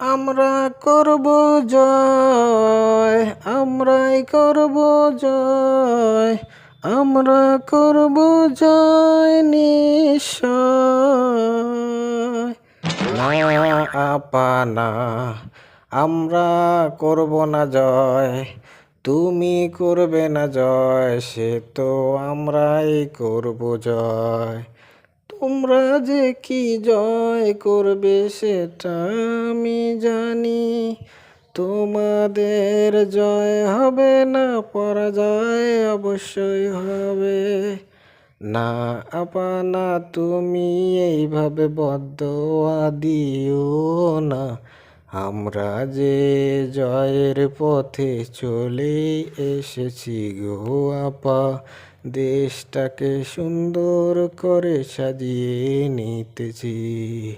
আমরা করব জয়, আমরাই করব জয়, আমরা করব জয় নিশ্চয়। না আপা আমরা করব না জয়, তুমি করবে না জয়, সে তো আমরাই করব জয়। তোমরা যে কি জয় করবে সেটা আমি জানি। তোমাদের জয় হবে না, পরাজয় অবশ্যই হবে। না, আপা, না, তুমি এইভাবে বদ্ধ দিও না। আমরা যে জয়ের পথে চলে এসেছি গো আপা। দেশটাকে সুন্দর করে সাজিয়ে নিতেছি।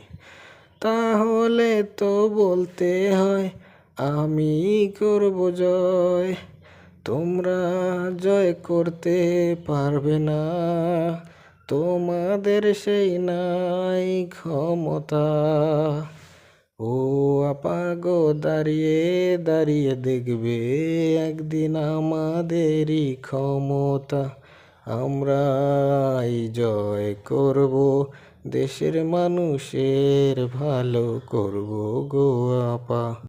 তাহলে তো বলতে হয়, আমি করব জয়। তোমরা জয় করতে পারবে না। তোমাদের সেই নাই ক্ষমতা। ও আপা গো, দাঁড়িয়ে দাঁড়িয়ে দেখবে একদিন আমাদেরই ক্ষমতা। আমরাই জয় করব দেশের মানুষের ভালো করব গো আপা।